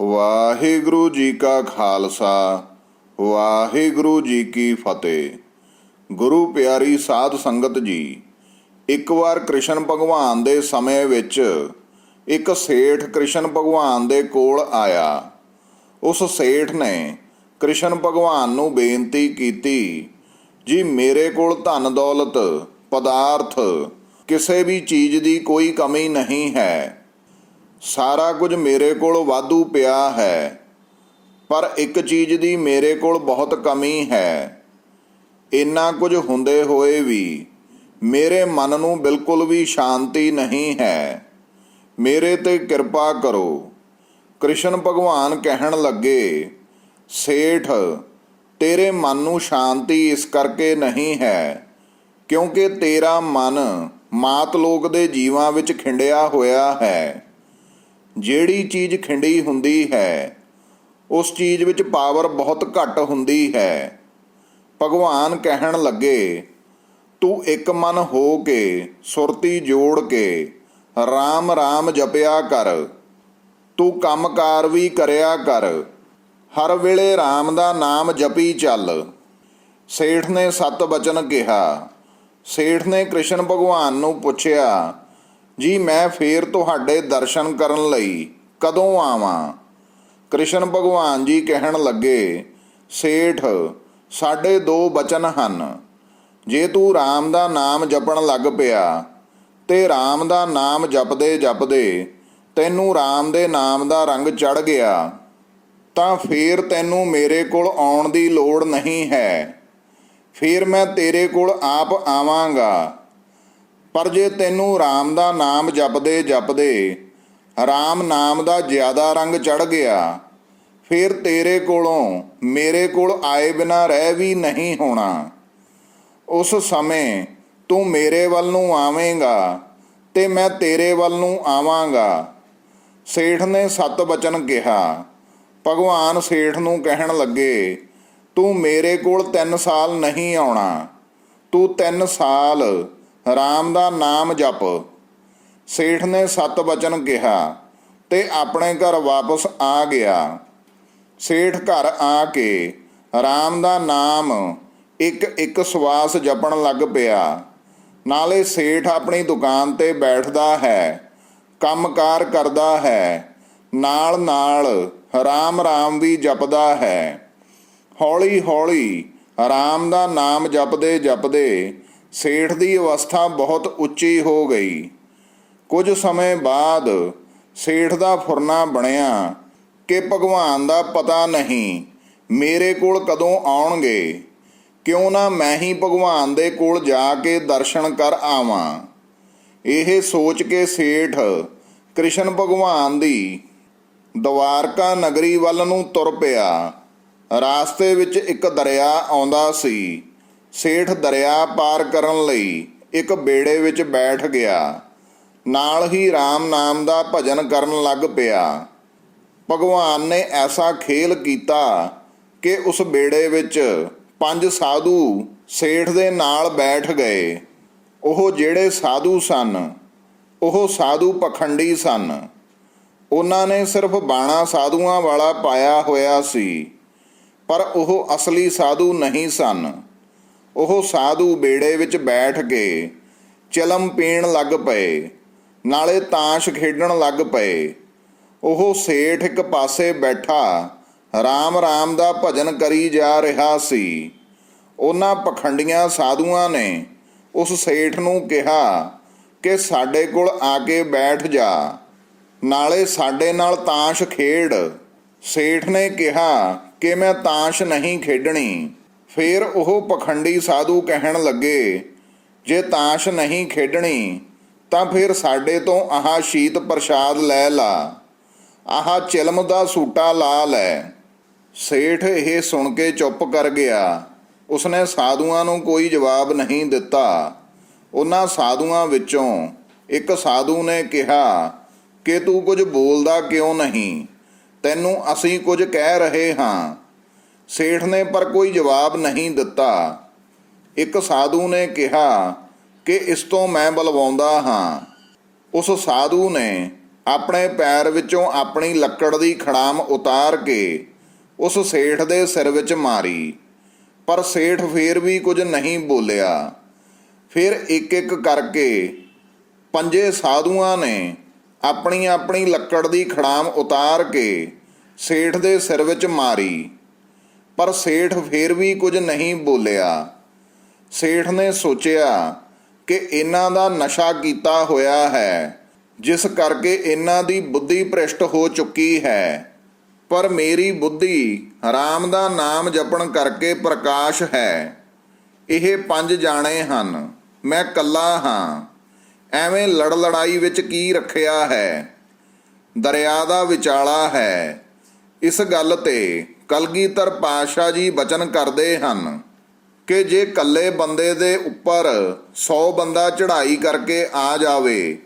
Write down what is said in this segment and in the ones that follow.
ਵਾਹਿਗੁਰੂ ਜੀ ਕਾ ਖਾਲਸਾ, ਵਾਹਿਗੁਰੂ ਜੀ ਕੀ ਫਤਿਹ। ਗੁਰੂ ਪਿਆਰੀ ਸਾਧ ਸੰਗਤ ਜੀ, ਇੱਕ ਵਾਰ ਕ੍ਰਿਸ਼ਨ ਭਗਵਾਨ ਦੇ ਸਮੇਂ ਵਿੱਚ ਇੱਕ ਸੇਠ ਕ੍ਰਿਸ਼ਨ ਭਗਵਾਨ ਦੇ ਕੋਲ ਆਇਆ। ਉਸ ਸੇਠ ਨੇ ਕ੍ਰਿਸ਼ਨ ਭਗਵਾਨ ਨੂੰ ਬੇਨਤੀ ਕੀਤੀ, ਜੀ, ਮੇਰੇ ਕੋਲ ਧਨ ਦੌਲਤ, ਪਦਾਰਥ, ਕਿਸੇ ਵੀ ਚੀਜ਼ ਦੀ ਕੋਈ ਕਮੀ ਨਹੀਂ ਹੈ। ਸਾਰਾ ਕੁਝ ਮੇਰੇ ਕੋਲ ਵਾਧੂ ਪਿਆ ਹੈ, ਪਰ ਇੱਕ ਚੀਜ਼ ਦੀ ਮੇਰੇ ਕੋਲ ਬਹੁਤ ਕਮੀ ਹੈ। ਇੰਨਾ ਕੁਝ ਹੁੰਦੇ ਹੋਏ ਵੀ ਮੇਰੇ ਮਨ ਨੂੰ ਬਿਲਕੁਲ ਵੀ ਸ਼ਾਂਤੀ ਨਹੀਂ ਹੈ। ਮੇਰੇ ਤੇ ਕਿਰਪਾ ਕਰੋ। ਕ੍ਰਿਸ਼ਨ ਭਗਵਾਨ ਕਹਿਣ ਲੱਗੇ, ਸੇਠ, ਤੇਰੇ ਮਨ ਨੂੰ ਸ਼ਾਂਤੀ ਇਸ ਕਰਕੇ ਨਹੀਂ ਹੈ, ਕਿਉਂਕਿ ਤੇਰਾ ਮਨ ਮਾਤ ਲੋਕ ਦੇ ਜੀਵਾਂ ਵਿੱਚ ਖਿੰਡਿਆ ਹੋਇਆ ਹੈ। ਜਿਹੜੀ ਚੀਜ਼ ਖਿੰਡੀ ਹੁੰਦੀ ਹੈ, ਉਸ ਚੀਜ਼ ਵਿੱਚ ਪਾਵਰ ਬਹੁਤ ਘੱਟ ਹੁੰਦੀ ਹੈ। ਭਗਵਾਨ ਕਹਿਣ ਲੱਗੇ, ਤੂੰ ਇੱਕ ਮਨ ਹੋ ਕੇ, ਸੁਰਤੀ ਜੋੜ ਕੇ RAM RAM ਜਪਿਆ ਕਰ। ਤੂੰ ਕੰਮਕਾਰ ਵੀ ਕਰਿਆ ਕਰ। ਹਰ ਵੇਲੇ RAM ਦਾ ਨਾਮ ਜਪੀ ਚੱਲ। ਸੇਠ ਨੇ ਸਤ ਬਚਨ ਕਿਹਾ। ਸੇਠ ਨੇ ਕ੍ਰਿਸ਼ਨ ਭਗਵਾਨ ਨੂੰ ਪੁੱਛਿਆ ਜੀ, ਮੈਂ ਫੇਰ ਤੁਹਾਡੇ ਦਰਸ਼ਨ ਕਰਨ ਲਈ ਕਦੋਂ ਆਵਾਂ? ਕ੍ਰਿਸ਼ਨ ਭਗਵਾਨ ਜੀ ਕਹਿਣ ਲੱਗੇ, ਸੇਠ, ਸਾਡੇ ਦੋ ਬਚਨ ਹਨ। ਜੇ ਤੂੰ RAM ਦਾ ਨਾਮ ਜਪਣ ਲੱਗ ਪਿਆ ਤੇ RAM ਦਾ ਨਾਮ ਜਪਦੇ ਜਪਦੇ ਤੈਨੂੰ RAM ਦੇ ਨਾਮ ਦਾ ਰੰਗ ਚੜ ਗਿਆ, ਤਾਂ ਫੇਰ ਤੈਨੂੰ ਮੇਰੇ ਕੋਲ ਆਉਣ ਦੀ ਲੋੜ ਨਹੀਂ ਹੈ। ਫੇਰ ਮੈਂ ਤੇਰੇ ਕੋਲ ਆਪ ਆਵਾਂਗਾ। ਪਰ ਜੇ ਤੈਨੂੰ RAM ਦਾ ਨਾਮ ਜਪਦੇ ਜਪਦੇ RAM ਨਾਮ ਦਾ ਜ਼ਿਆਦਾ ਰੰਗ ਚੜ ਗਿਆ, ਫਿਰ ਤੇਰੇ ਕੋਲੋਂ ਮੇਰੇ ਕੋਲ ਆਏ ਬਿਨਾ ਰਹਿ ਵੀ ਨਹੀਂ ਹੋਣਾ। ਉਸ ਸਮੇਂ ਤੂੰ ਮੇਰੇ ਵੱਲ ਨੂੰ ਆਵੇਂਗਾ ਤੇ ਮੈਂ ਤੇਰੇ ਵੱਲ ਨੂੰ ਆਵਾਂਗਾ। ਸੇਠ ਨੇ ਸਤ ਬਚਨ ਕਿਹਾ, ਭਗਵਾਨ ਸੇਠ ਨੂੰ ਕਹਿਣ ਲੱਗੇ, ਤੂੰ ਮੇਰੇ ਕੋਲ 3 ਸਾਲ ਨਹੀਂ ਆਉਣਾ, ਤੂੰ 3 ਸਾਲ ਰਾਮ ਦਾ ਨਾਮ ਜਪ। ਸੇਠ ਨੇ ਸਤ ਬਚਨ ਕਿਹਾ ਤੇ ਆਪਣੇ ਘਰ ਵਾਪਸ ਆ ਗਿਆ। ਸੇਠ ਘਰ ਆ ਕੇ ਰਾਮ ਦਾ ਨਾਮ ਇੱਕ ਇੱਕ ਸਵਾਸ ਜਪਣ ਲੱਗ ਪਿਆ। ਨਾਲੇ ਸੇਠ ਆਪਣੀ ਦੁਕਾਨ ਤੇ ਬੈਠਦਾ ਹੈ, ਕੰਮਕਾਰ ਕਰਦਾ ਹੈ ਨਾਲ ਨਾਲ ਰਾਮ ਰਾਮ ਵੀ ਜਪਦਾ ਹੈ। ਹੌਲੀ ਹੌਲੀ ਰਾਮ ਦਾ ਨਾਮ ਜਪਦੇ ਜਪਦੇ ਸੇਠ ਦੀ ਅਵਸਥਾ ਬਹੁਤ ਉੱਚੀ ਹੋ ਗਈ। ਕੁਝ ਸਮੇਂ ਬਾਅਦ ਸੇਠ ਦਾ ਫੁਰਨਾ ਬਣਿਆ ਕਿ ਭਗਵਾਨ ਦਾ ਪਤਾ ਨਹੀਂ, ਮੇਰੇ ਕੋਲ ਕਦੋਂ ਆਉਣਗੇ। ਕਿਉਂ ਨਾ ਮੈਂ ਹੀ ਭਗਵਾਨ ਦੇ ਕੋਲ ਜਾ ਕੇ ਦਰਸ਼ਨ ਕਰ ਆਵਾਂ। ਇਹ ਸੋਚ ਕੇ ਸੇਠ ਕ੍ਰਿਸ਼ਨ ਭਗਵਾਨ ਦੀ ਦਵਾਰਕਾ ਨਗਰੀ ਵੱਲ ਨੂੰ ਤੁਰ ਪਿਆ। ਰਾਸਤੇ ਵਿੱਚ ਇੱਕ ਦਰਿਆ ਆਉਂਦਾ ਸੀ। ਸੇਠ ਦਰਿਆ ਪਾਰ ਕਰਨ ਲਈ ਇੱਕ ਬੇੜੇ ਵਿੱਚ ਬੈਠ ਗਿਆ। ਨਾਲ ਹੀ RAM ਨਾਮ ਦਾ ਭਜਨ ਕਰਨ ਲੱਗ ਪਿਆ। ਭਗਵਾਨ ਨੇ ਐਸਾ ਖੇਲ ਕੀਤਾ ਕਿ ਉਸ ਬੇੜੇ ਵਿੱਚ ਪੰਜ ਸਾਧੂ ਸੇਠ ਦੇ ਨਾਲ ਬੈਠ ਗਏ। ਉਹ ਜਿਹੜੇ ਸਾਧੂ ਸਨ, ਉਹ ਸਾਧੂ ਪਖੰਡੀ ਸਨ। ਉਹਨਾਂ ਨੇ ਸਿਰਫ ਬਾਣਾ ਸਾਧੂਆਂ ਵਾਲਾ ਪਾਇਆ ਹੋਇਆ ਸੀ, ਪਰ ਉਹ ਅਸਲੀ ਸਾਧੂ ਨਹੀਂ ਸਨ। ਉਹ ਸਾਧੂ ਬੇੜੇ ਵਿੱਚ ਬੈਠ ਕੇ ਚਲਮ ਪੀਣ ਲੱਗ ਪਏ, ਨਾਲੇ ਤਾਸ਼ ਖੇਡਣ ਲੱਗ ਪਏ। ਉਹ ਸੇਠ ਇੱਕ ਪਾਸੇ ਬੈਠਾ, ਰਾਮ ਰਾਮ ਦਾ ਭਜਨ ਕਰੀ ਜਾ ਰਿਹਾ ਸੀ। ਉਹਨਾਂ ਪਖੰਡੀਆਂ ਸਾਧੂਆਂ ਨੇ ਉਸ ਸੇਠ ਨੂੰ ਕਿਹਾ ਕਿ ਸਾਡੇ ਕੋਲ ਆ ਕੇ ਬੈਠ ਜਾ, ਨਾਲੇ ਸਾਡੇ ਨਾਲ ਤਾਸ਼ ਖੇਡ। ਸੇਠ ਨੇ ਕਿਹਾ ਕਿ ਮੈਂ ਤਾਸ਼ ਨਹੀਂ ਖੇਡਣੀ। ਫਿਰ ਉਹ ਪਖੰਡੀ ਸਾਧੂ ਕਹਿਣ ਲੱਗੇ, ਜੇ ਤਾਸ਼ ਨਹੀਂ ਖੇਡਣੀ, ਤਾਂ ਫਿਰ ਸਾਡੇ ਤੋਂ ਆਹ ਸ਼ੀਤ ਪ੍ਰਸ਼ਾਦ ਲੈ ਲਾ। ਆਹ ਚਿਲਮ ਦਾ ਸੂਟਾ ਲਾ ਲੈ। ਸੇਠ ਇਹ ਸੁਣ ਕੇ ਚੁੱਪ ਕਰ ਗਿਆ। ਉਸਨੇ ਸਾਧੂਆਂ ਨੂੰ ਕੋਈ ਜਵਾਬ ਨਹੀਂ ਦਿੱਤਾ। ਉਹਨਾਂ ਸਾਧੂਆਂ ਵਿੱਚੋਂ ਇੱਕ ਸਾਧੂ ਨੇ ਕਿਹਾ, ਕਿ ਤੂੰ ਕੁਝ ਬੋਲਦਾ ਕਿਉਂ ਨਹੀਂ? ਤੈਨੂੰ ਅਸੀਂ ਕੁਝ ਕਹਿ ਰਹੇ ਹਾਂ। ਸੇਠ ਨੇ ਪਰ ਕੋਈ ਜਵਾਬ ਨਹੀਂ ਦਿੱਤਾ। ਇੱਕ ਸਾਧੂ ਨੇ ਕਿਹਾ ਕਿ ਇਸ ਤੋਂ ਮੈਂ ਬਲਵਾਉਂਦਾ ਹਾਂ। ਉਸ ਸਾਧੂ ਨੇ ਆਪਣੇ ਪੈਰ ਵਿੱਚੋਂ ਆਪਣੀ ਲੱਕੜ ਦੀ ਖੜਾਮ ਉਤਾਰ ਕੇ ਉਸ ਸੇਠ ਦੇ ਸਿਰ ਵਿੱਚ ਮਾਰੀ। ਪਰ ਸੇਠ ਫੇਰ ਵੀ ਕੁਝ ਨਹੀਂ ਬੋਲਿਆ। ਫਿਰ ਇੱਕ ਇੱਕ ਕਰਕੇ ਪੰਜੇ ਸਾਧੂਆਂ ਨੇ ਆਪਣੀ ਆਪਣੀ ਲੱਕੜ ਦੀ ਖੜਾਮ ਉਤਾਰ ਕੇ ਸੇਠ ਦੇ ਸਿਰ ਵਿੱਚ ਮਾਰੀ। ਪਰ ਸੇਠ ਫੇਰ ਵੀ ਕੁਝ ਨਹੀਂ ਬੋਲਿਆ। ਸੇਠ ਨੇ ਸੋਚਿਆ ਕਿ ਇਹਨਾਂ ਦਾ ਨਸ਼ਾ ਕੀਤਾ ਹੋਇਆ ਹੈ, ਜਿਸ ਕਰਕੇ ਇਹਨਾਂ ਦੀ ਬੁੱਧੀ ਭ੍ਰਿਸ਼ਟ ਹੋ ਚੁੱਕੀ ਹੈ। ਪਰ ਮੇਰੀ ਬੁੱਧੀ ਹਰਾਮ ਦਾ ਨਾਮ ਜਪਣ ਕਰਕੇ ਪ੍ਰਕਾਸ਼ ਹੈ। ਇਹ ਪੰਜ ਜਾਣੇ ਹਨ। ਮੈਂ ਕੱਲਾ ਹਾਂ। ਐਵੇਂ ਲੜ ਲੜਾਈ ਵਿੱਚ ਕੀ ਰੱਖਿਆ ਹੈ? ਦਰਿਆ ਦਾ ਵਿਚਾਲਾ ਹੈ। ਇਸ ਗੱਲ ਤੇ ਕਲਗੀਧਰ ਪਾਤਸ਼ਾਹ ਜੀ ਬਚਨ ਕਰਦੇ ਹਨ ਕਿ ਜੇ ਕੱਲੇ ਬੰਦੇ ਦੇ ਉੱਪਰ 100 ਬੰਦਾ ਚੜ੍ਹਾਈ ਕਰਕੇ ਆ ਜਾਵੇ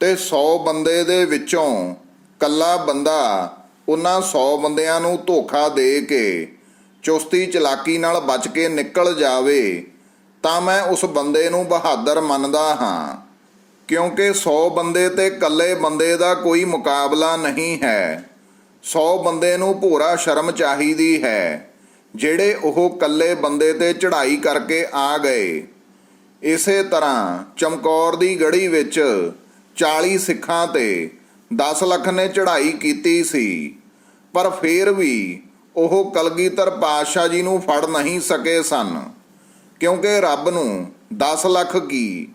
ਤੇ 100 ਬੰਦੇ ਦੇ ਵਿੱਚੋਂ ਕੱਲਾ ਬੰਦਾ ਉਹਨਾਂ 100 ਬੰਦਿਆਂ ਨੂੰ ਧੋਖਾ ਦੇ ਕੇ ਚੁਸਤੀ ਚਲਾਕੀ ਨਾਲ ਬਚ ਕੇ ਨਿਕਲ ਜਾਵੇ, ਤਾਂ ਮੈਂ ਉਸ ਬੰਦੇ ਨੂੰ ਬਹਾਦਰ ਮੰਨਦਾ ਹਾਂ। ਕਿਉਂਕਿ 100 ਬੰਦੇ ਤੇ ਇਕੱਲੇ ਬੰਦੇ ਦਾ ਕੋਈ ਮੁਕਾਬਲਾ ਨਹੀਂ ਹੈ। 100 ਬੰਦੇ ਨੂੰ ਭੋਰਾ ਸ਼ਰਮ ਚਾਹੀਦੀ ਹੈ, ਜਿਹੜੇ ਉਹ ਕੱਲੇ ਬੰਦੇ ਤੇ ਚੜ੍ਹਾਈ ਕਰਕੇ ਆ ਗਏ। ਇਸੇ ਤਰ੍ਹਾਂ ਚਮਕੌਰ ਦੀ ਗੜੀ ਵਿੱਚ 40 ਸਿੱਖਾਂ ਤੇ 10 ਲੱਖ ਨੇ ਚੜ੍ਹਾਈ ਕੀਤੀ ਸੀ, ਪਰ ਫੇਰ ਵੀ ਉਹ ਕਲਗੀਧਰ ਪਾਤਸ਼ਾਹ ਜੀ ਨੂੰ ਫੜ ਨਹੀਂ ਸਕੇ ਸਨ, ਕਿਉਂਕਿ ਰੱਬ ਨੂੰ 10 ਲੱਖ ਕੀ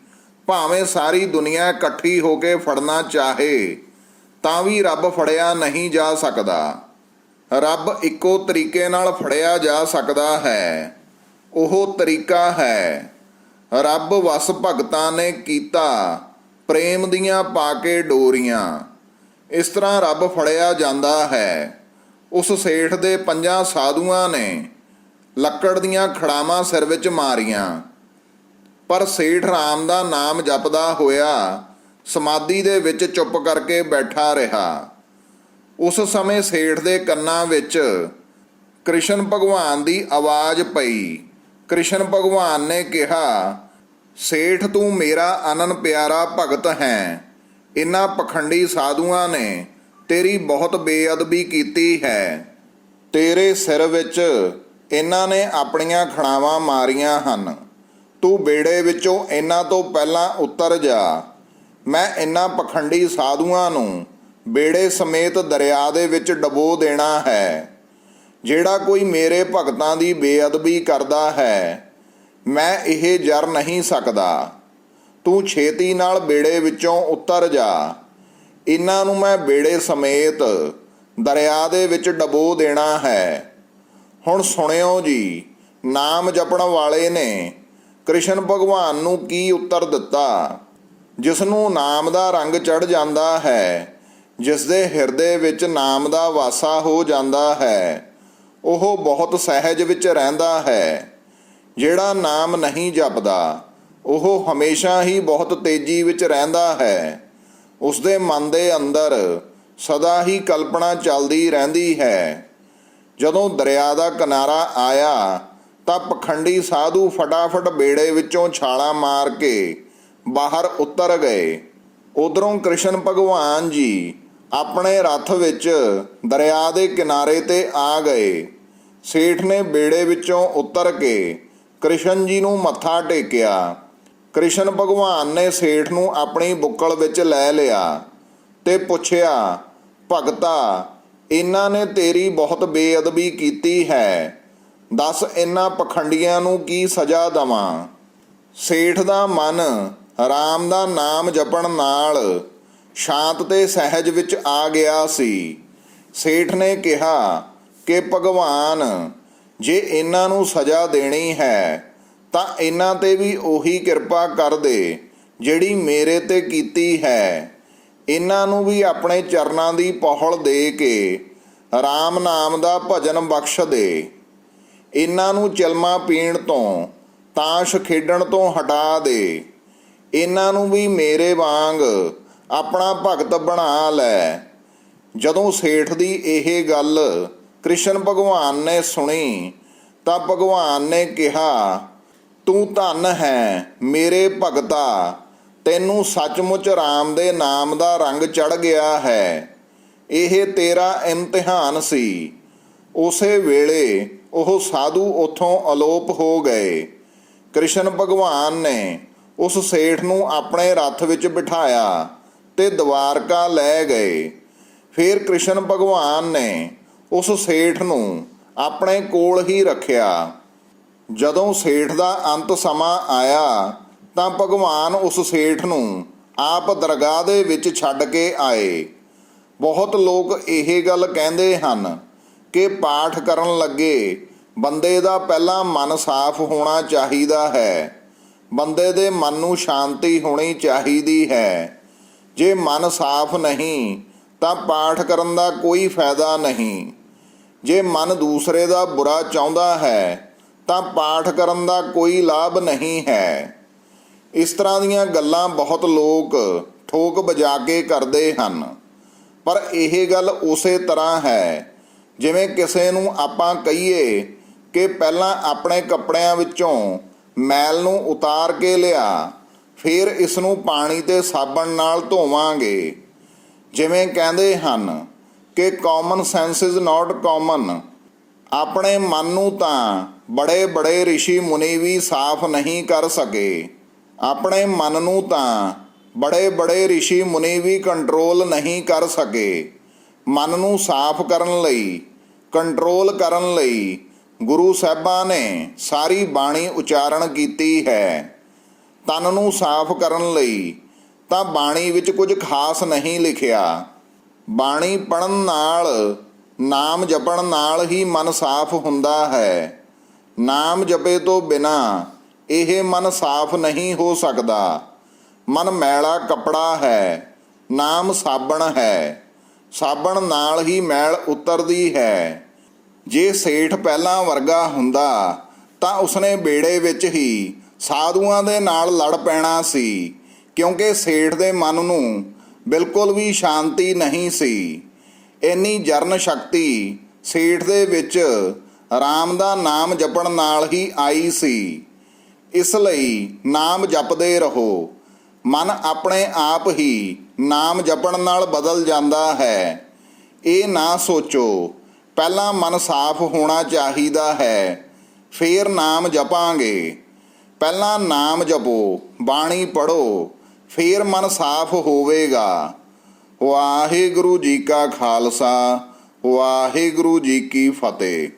ਭਾਵੇਂ ਸਾਰੀ ਦੁਨੀਆ ਇਕੱਠੀ ਹੋ ਕੇ ਫੜਨਾ ਚਾਹੇ ਤਾਂ ਵੀ ਰੱਬ ਫੜਿਆ ਨਹੀਂ ਜਾ ਸਕਦਾ। ਰੱਬ ਇੱਕੋ ਤਰੀਕੇ ਨਾਲ ਫੜਿਆ ਜਾ ਸਕਦਾ ਹੈ। ਉਹ ਤਰੀਕਾ ਹੈ। ਰੱਬ ਵਸ ਭਗਤਾਂ ਨੇ ਕੀਤਾ। ਪ੍ਰੇਮ ਦੀਆਂ ਪਾ ਕੇ ਡੋਰੀਆਂ। ਇਸ ਤਰ੍ਹਾਂ ਰੱਬ ਫੜਿਆ ਜਾਂਦਾ ਹੈ। ਉਸ ਸੇਠ ਦੇ ਪੰਜਾਂ ਸਾਧੂਆਂ ਨੇ ਲੱਕੜ ਦੀਆਂ ਖੜਾਵਾਂ ਸਿਰ ਵਿੱਚ ਮਾਰੀਆਂ। ਪਰ ਸੇਠ ਰਾਮ ਦਾ ਨਾਮ ਜਪਦਾ ਹੋਇਆ ਸਮਾਧੀ ਦੇ ਵਿੱਚ ਚੁੱਪ ਕਰਕੇ ਬੈਠਾ ਰਿਹਾ। ਉਸ ਸਮੇਂ ਸੇਠ ਦੇ ਕੰਨਾਂ ਵਿੱਚ ਕ੍ਰਿਸ਼ਨ ਭਗਵਾਨ ਦੀ ਆਵਾਜ਼ ਪਈ। ਕ੍ਰਿਸ਼ਨ ਭਗਵਾਨ ਨੇ ਕਿਹਾ, ਸੇਠ, ਤੂੰ ਮੇਰਾ ਅਨਨ ਪਿਆਰਾ ਭਗਤ ਹੈ। ਇਨ੍ਹਾਂ ਪਖੰਡੀ ਸਾਧੂਆਂ ਨੇ ਤੇਰੀ ਬਹੁਤ ਬੇਅਦਬੀ ਕੀਤੀ ਹੈ। ਤੇਰੇ ਸਿਰ ਵਿੱਚ ਇਹਨਾਂ ਨੇ ਆਪਣੀਆਂ ਖਣਾਵਾਂ ਮਾਰੀਆਂ ਹਨ। ਤੂੰ ਬੇੜੇ ਵਿੱਚੋਂ ਇਹਨਾਂ ਤੋਂ ਪਹਿਲਾਂ ਉਤਰ ਜਾ। ਮੈਂ ਇਹਨਾਂ ਪਖੰਡੀ ਸਾਧੂਆਂ ਨੂੰ ਬੇੜੇ ਸਮੇਤ ਦਰਿਆ ਦੇ ਵਿੱਚ ਡਬੋ ਦੇਣਾ ਹੈ, ਜਿਹੜਾ ਕੋਈ ਮੇਰੇ ਭਗਤਾਂ ਦੀ ਬੇਅਦਬੀ ਕਰਦਾ ਹੈ, ਮੈਂ ਇਹ ਜਰ ਨਹੀਂ ਸਕਦਾ। ਤੂੰ ਛੇਤੀ ਨਾਲ ਬੇੜੇ ਵਿੱਚੋਂ ਉਤਰ ਜਾ। ਇਹਨਾਂ ਨੂੰ ਮੈਂ ਬੇੜੇ ਸਮੇਤ ਦਰਿਆ ਦੇ ਵਿੱਚ ਡਬੋ ਦੇਣਾ ਹੈ। ਹੁਣ ਸੁਣਿਓ ਜੀ, ਨਾਮ ਜਪਣ ਵਾਲੇ ਨੇ ਕ੍ਰਿਸ਼ਨ ਭਗਵਾਨ ਨੂੰ ਕੀ ਉੱਤਰ ਦਿੱਤਾ? ਜਿਸ ਨੂੰ ਨਾਮ ਦਾ ਰੰਗ ਚੜ ਜਾਂਦਾ ਹੈ ਜਿਸ ਦੇ ਹਿਰਦੇ ਵਿੱਚ ਨਾਮ ਦਾ ਵਾਸਾ ਹੋ ਜਾਂਦਾ ਹੈ, ਉਹ ਬਹੁਤ ਸਹਿਜ ਵਿੱਚ ਰਹਿੰਦਾ ਹੈ। ਜਿਹੜਾ ਨਾਮ ਨਹੀਂ ਜਪਦਾ, ਉਹ ਹਮੇਸ਼ਾ ਹੀ ਬਹੁਤ ਤੇਜ਼ੀ ਵਿੱਚ ਰਹਿੰਦਾ ਹੈ। ਉਸ ਦੇ ਮਨ ਦੇ ਅੰਦਰ ਸਦਾ ਹੀ ਕਲਪਨਾ ਚੱਲਦੀ ਰਹਿੰਦੀ ਹੈ। ਜਦੋਂ ਦਰਿਆ ਦਾ ਕਿਨਾਰਾ ਆਇਆ, ਤਾਂ ਪਖੰਡੀ ਸਾਧੂ ਫਟਾਫਟ ਬੇੜੇ ਵਿੱਚੋਂ ਛਾਲਾਂ ਮਾਰ ਕੇ ਬਾਹਰ ਉਤਰ ਗਏ। ਉਧਰੋਂ ਕ੍ਰਿਸ਼ਨ ਭਗਵਾਨ ਜੀ ਆਪਣੇ ਰੱਥ ਵਿੱਚ ਦਰਿਆ ਦੇ ਕਿਨਾਰੇ ਤੇ ਆ ਗਏ। ਸੇਠ ਨੇ ਬੇੜੇ ਵਿੱਚੋਂ ਉਤਰ ਕੇ ਕ੍ਰਿਸ਼ਨ ਜੀ ਨੂੰ ਮੱਥਾ ਟੇਕਿਆ। ਕ੍ਰਿਸ਼ਨ ਭਗਵਾਨ ਨੇ ਸੇਠ ਨੂੰ ਆਪਣੀ ਬੁੱਕਲ ਵਿੱਚ ਲੈ ਲਿਆ ਤੇ ਪੁੱਛਿਆ, ਭਗਤਾ, ਇਹਨਾਂ ਨੇ ਤੇਰੀ ਬਹੁਤ ਬੇਅਦਬੀ ਕੀਤੀ ਹੈ। ਦੱਸ ਇਹਨਾਂ ਪਖੰਡੀਆਂ ਨੂੰ ਕੀ ਸਜ਼ਾ ਦਵਾਂ? ਸੇਠ ਦਾ ਮਨ ਰਾਮ ਦਾ ਨਾਮ ਜਪਣ ਨਾਲ ਸ਼ਾਂਤ ਤੇ ਸਹਿਜ ਵਿੱਚ ਆ ਗਿਆ ਸੀ। ਸੇਠ ਨੇ ਕਿਹਾ, ਕਿ ਭਗਵਾਨ, ਜੇ ਇਹਨਾਂ ਨੂੰ ਸਜ਼ਾ ਦੇਣੀ ਹੈ, ਤਾਂ ਇਹਨਾਂ ਤੇ ਵੀ ਉਹੀ ਕਿਰਪਾ ਕਰ ਦੇ, ਜਿਹੜੀ ਮੇਰੇ ਤੇ ਕੀਤੀ ਹੈ। ਇਹਨਾਂ ਨੂੰ ਵੀ ਆਪਣੇ ਚਰਨਾਂ ਦੀ ਪਹਲ ਦੇ ਕੇ RAM ਨਾਮ ਦਾ ਭਜਨ ਬਖਸ਼ ਦੇ। ਇਹਨਾਂ ਨੂੰ ਚਲਮਾ ਪੀਣ ਤੋਂ, ਤਾਸ਼ ਖੇਡਣ ਤੋਂ ਹਟਾ ਦੇ। ਇਹਨਾਂ ਨੂੰ ਵੀ ਮੇਰੇ ਵਾਂਗ ਆਪਣਾ ਭਗਤ ਬਣਾ ਲੈ। ਜਦੋਂ ਸੇਠ ਦੀ ਇਹ ਗੱਲ ਕ੍ਰਿਸ਼ਨ ਭਗਵਾਨ ਨੇ ਸੁਣੀ, ਤਾਂ ਭਗਵਾਨ ਨੇ ਕਿਹਾ, ਤੂੰ ਧਨ ਹੈ, ਮੇਰੇ ਭਗਤਾ, ਤੈਨੂੰ ਸੱਚਮੁੱਚ RAM ਦੇ ਨਾਮ ਦਾ ਰੰਗ ਚੜ ਗਿਆ ਹੈ। ਇਹ ਤੇਰਾ ਇਮਤਿਹਾਨ ਸੀ। ਉਸੇ ਵੇਲੇ ਉਹ ਸਾਧੂ ਉਥੋਂ ਅਲੋਪ ਹੋ ਗਏ। ਕ੍ਰਿਸ਼ਨ ਭਗਵਾਨ ਨੇ ਉਸ ਸੇਠ ਨੂੰ ਆਪਣੇ ਰੱਥ ਵਿੱਚ ਬਿਠਾਇਆ ਤੇ ਦਵਾਰਕਾ ਲੈ ਗਏ। ਫਿਰ ਕ੍ਰਿਸ਼ਨ ਭਗਵਾਨ ਨੇ ਉਸ ਸੇਠ ਨੂੰ ਆਪਣੇ ਕੋਲ ਹੀ ਰੱਖਿਆ। ਜਦੋਂ ਸੇਠ ਦਾ ਅੰਤ ਸਮਾਂ ਆਇਆ ਤਾਂ ਭਗਵਾਨ ਉਸ ਸੇਠ ਨੂੰ ਆਪ ਦਰਗਾਹ ਦੇ ਵਿੱਚ ਛੱਡ ਕੇ ਆਏ। ਬਹੁਤ ਲੋਕ ਇਹ ਗੱਲ ਕਹਿੰਦੇ ਹਨ ਕਿ ਪਾਠ ਕਰਨ ਲੱਗੇ ਬੰਦੇ ਦਾ ਪਹਿਲਾਂ ਮਨ ਸਾਫ਼ ਹੋਣਾ ਚਾਹੀਦਾ ਹੈ। ਬੰਦੇ ਦੇ ਮਨ ਨੂੰ ਸ਼ਾਂਤੀ ਹੋਣੀ ਚਾਹੀਦੀ ਹੈ। ਜੇ ਮਨ ਸਾਫ਼ ਨਹੀਂ, ਤਾਂ ਪਾਠ ਕਰਨ ਦਾ ਕੋਈ ਫਾਇਦਾ ਨਹੀਂ। ਜੇ ਮਨ ਦੂਸਰੇ ਦਾ ਬੁਰਾ ਚਾਹੁੰਦਾ ਹੈ, ਤਾਂ ਪਾਠ ਕਰਨ ਦਾ ਕੋਈ ਲਾਭ ਨਹੀਂ ਹੈ। ਇਸ ਤਰ੍ਹਾਂ ਦੀਆਂ ਗੱਲਾਂ ਬਹੁਤ ਲੋਕ ਠੋਕ ਵਜਾ ਕੇ ਕਰਦੇ ਹਨ। ਪਰ ਇਹ ਗੱਲ ਉਸੇ ਤਰ੍ਹਾਂ ਹੈ, ਜਿਵੇਂ ਕਿਸੇ ਨੂੰ ਆਪਾਂ ਕਹੀਏ ਕਿ ਪਹਿਲਾਂ ਆਪਣੇ ਕੱਪੜਿਆਂ ਵਿੱਚੋਂ ਮੈਲ ਨੂੰ ਉਤਾਰ ਕੇ ਲਿਆ ਫਿਰ ਇਸ ਨੂੰ ਪਾਣੀ ਤੇ ਸਾਬਣ ਨਾਲ ਧੋਵਾਂਗੇ ਜਿਵੇਂ ਕਹਿੰਦੇ ਹਨ ਕਿ common sense is not common ਆਪਣੇ ਮਨ ਨੂੰ ਤਾਂ ਬੜੇ ਬੜੇ ઋષਿ ਮੁਨੀ ਵੀ ਸਾਫ਼ ਨਹੀਂ ਕਰ ਸਕੇ ਆਪਣੇ ਮਨ ਨੂੰ ਤਾਂ ਬੜੇ ਬੜੇ ઋષਿ ਮੁਨੀ ਵੀ ਕੰਟਰੋਲ ਨਹੀਂ ਕਰ ਸਕੇ ਮਨ ਨੂੰ ਸਾਫ਼ ਕਰਨ ਲਈ ਕੰਟਰੋਲ ਕਰਨ ਲਈ ਗੁਰੂ ਸਾਹਿਬਾਂ ਨੇ ਸਾਰੀ ਬਾਣੀ ਉਚਾਰਨ ਕੀਤੀ ਹੈ। ਤਨ ਨੂੰ ਸਾਫ਼ ਕਰਨ ਲਈ ਤਾਂ ਬਾਣੀ ਵਿੱਚ ਕੁਝ ਖਾਸ ਨਹੀਂ ਲਿਖਿਆ। ਬਾਣੀ ਪੜਨ ਨਾਲ, ਨਾਮ ਜਪਣ ਨਾਲ ਹੀ ਮਨ ਸਾਫ਼ ਹੁੰਦਾ ਹੈ। ਨਾਮ ਜਪੇ ਤੋਂ ਬਿਨਾ ਇਹ ਮਨ ਸਾਫ਼ ਨਹੀਂ ਹੋ ਸਕਦਾ। ਮਨ ਮੈਲਾ ਕਪੜਾ ਹੈ, ਨਾਮ ਸਾਬਣ ਹੈ। ਸਾਬਣ ਨਾਲ ਹੀ ਮੈਲ ਉਤਰਦੀ ਹੈ। ਜੇ ਸੇਠ ਪਹਿਲਾਂ ਵਰਗਾ ਹੁੰਦਾ, ਤਾਂ ਉਸਨੇ ਬੇੜੇ ਵਿੱਚ ਹੀ ਸਾਧੂਆਂ ਦੇ ਨਾਲ ਲੜ ਪੈਣਾ ਸੀ, ਕਿਉਂਕਿ ਸੇਠ ਦੇ ਮਨ ਨੂੰ ਬਿਲਕੁਲ ਵੀ ਸ਼ਾਂਤੀ ਨਹੀਂ ਸੀ। ਇੰਨੀ ਜਰਨ ਸ਼ਕਤੀ ਸੇਠ ਦੇ ਵਿੱਚ ਰਾਮ ਦਾ ਨਾਮ ਜਪਣ ਨਾਲ ਹੀ ਆਈ ਸੀ। ਇਸ ਲਈ ਨਾਮ ਜਪਦੇ ਰਹੋ। ਮਨ ਆਪਣੇ ਆਪ ਹੀ ਨਾਮ ਜਪਣ ਨਾਲ ਬਦਲ ਜਾਂਦਾ ਹੈ। ਇਹ ਨਾ ਸੋਚੋ ਪਹਿਲਾਂ ਮਨ ਸਾਫ਼ ਹੋਣਾ ਚਾਹੀਦਾ ਹੈ, ਫੇਰ ਨਾਮ ਜਪਾਂਗੇ। ਪਹਿਲਾਂ ਨਾਮ ਜਪੋ, ਬਾਣੀ ਪੜੋ ਫੇਰ ਮਨ ਸਾਫ਼ ਹੋਵੇਗਾ। ਵਾਹਿਗੁਰੂ ਜੀ ਕਾ ਖਾਲਸਾ, ਵਾਹਿਗੁਰੂ ਜੀ ਕੀ ਫਤਿਹ।